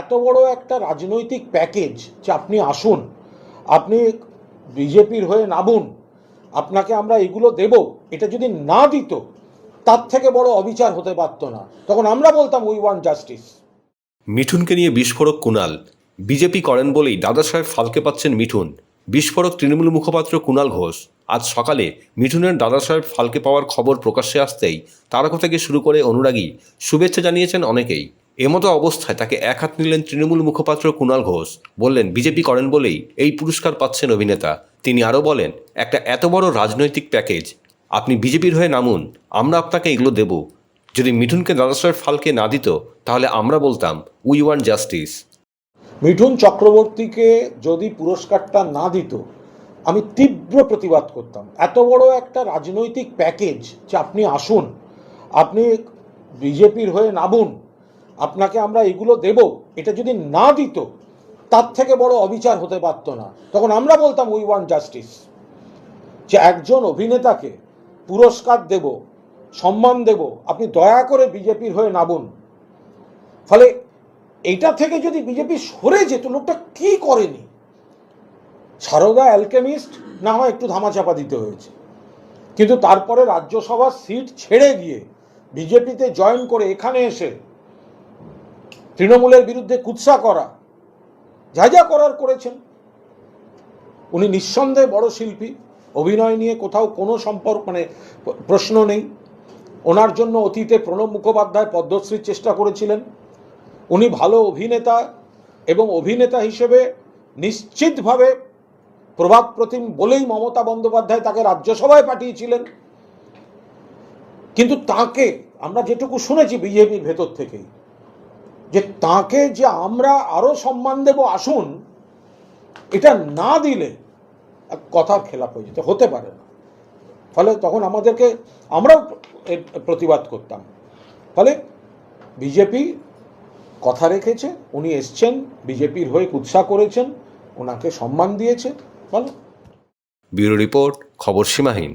এত বড় একটা রাজনৈতিক প্যাকেজ যে আপনি আসুন, আপনি বিজেপির হয়ে নামুন, আপনাকে আমরা এগুলো দেব, এটা যদি না দিত, তার থেকে বড় অবিচার হতে পারতো না। তখন আমরা বলতাম উই ওয়ান্ট জাস্টিস মিঠুনকে নিয়ে বিস্ফোরক কুণাল। বিজেপি করেন বলেই দাদা সাহেব ফালকে পাচ্ছেন মিঠুন। বিস্ফোরক তৃণমূল মুখপাত্র কুণাল ঘোষ। আজ সকালে মিঠুনের দাদা সাহেব ফালকে পাওয়ার খবর প্রকাশ্যে আসতেই তারকা থেকে শুরু করে অনুরাগী শুভেচ্ছা জানিয়েছেন অনেকেই। এমতো অবস্থায় তাকে এক হাত নিলেন তৃণমূল মুখপাত্র কুণাল ঘোষ। বললেন, বিজেপি করেন বলেই এই পুরস্কার পাচ্ছেন অভিনেতা। তিনি আরও বলেন, একটা এত বড় রাজনৈতিক প্যাকেজ। আপনি বিজেপির হয়ে নামুন, আমরা আপনাকে এগুলো দেব। যদি মিঠুনকে দাদা সাহেব ফালকে না দিত, তাহলে আমরা বলতাম উই ওয়ান্ট জাস্টিস মিঠুন চক্রবর্তীকে যদি পুরস্কারটা না দিত, আমি তীব্র প্রতিবাদ করতাম। এত বড় একটা রাজনৈতিক প্যাকেজ যে আপনি আসুন, আপনি বিজেপির হয়ে নামুন আপনাকে আমরা এগুলো দেব, এটা যদি না দিত, তার থেকে বড় অবিচার হতে পারতো না। তখন আমরা বলতাম উই ওয়ান্ট জাস্টিস যে একজন অভিনেতাকে পুরস্কার দেব, সম্মান দেব, আপনি দয়া করে বিজেপির হয়ে নামুন। ফলে এইটা থেকে যদি বিজেপি সরে যেত, লোকটা কি করেনি? সারদা অ্যালকেমিস্ট না হয় একটু ধামাচাপা দিতে হয়েছে। কিন্তু তারপরে রাজ্যসভার সিট ছেড়ে গিয়ে বিজেপিতে জয়েন করে এখানে এসে তৃণমূলের বিরুদ্ধে কুৎসা করা, যা যা করার করেছেন। উনি নিঃসন্দেহে বড় শিল্পী, অভিনয় নিয়ে কোথাও কোনো সম্পর্ক মানে প্রশ্ন নেই। ওনার জন্য অতীতে প্রণব মুখোপাধ্যায় পদ্মশ্রীর চেষ্টা করেছিলেন। উনি ভালো অভিনেতা এবং অভিনেতা হিসেবে নিশ্চিতভাবে প্রভাব প্রতিম বলেই মমতা বন্দ্যোপাধ্যায় তাকে রাজ্যসভায় পাঠিয়েছিলেন। কিন্তু তাকে আমরা যেটুকু শুনেছি বিজেপির ভেতর থেকেই যে তাকে যে আমরা আরও সম্মান দেব, আসুন, এটা না দিলে কথার খেলাপ হয়ে যেতে, হতে পারে না। ফলে তখন আমাদেরকে আমরাও প্রতিবাদ করতাম। ফলে বিজেপি কথা রেখেছে, উনি এসছেন, বিজেপির হয়ে কুৎসা করেছেন, ওনাকে সম্মান দিয়েছে, বলো। ব্যুরো রিপোর্ট, খবর সীমাহীন।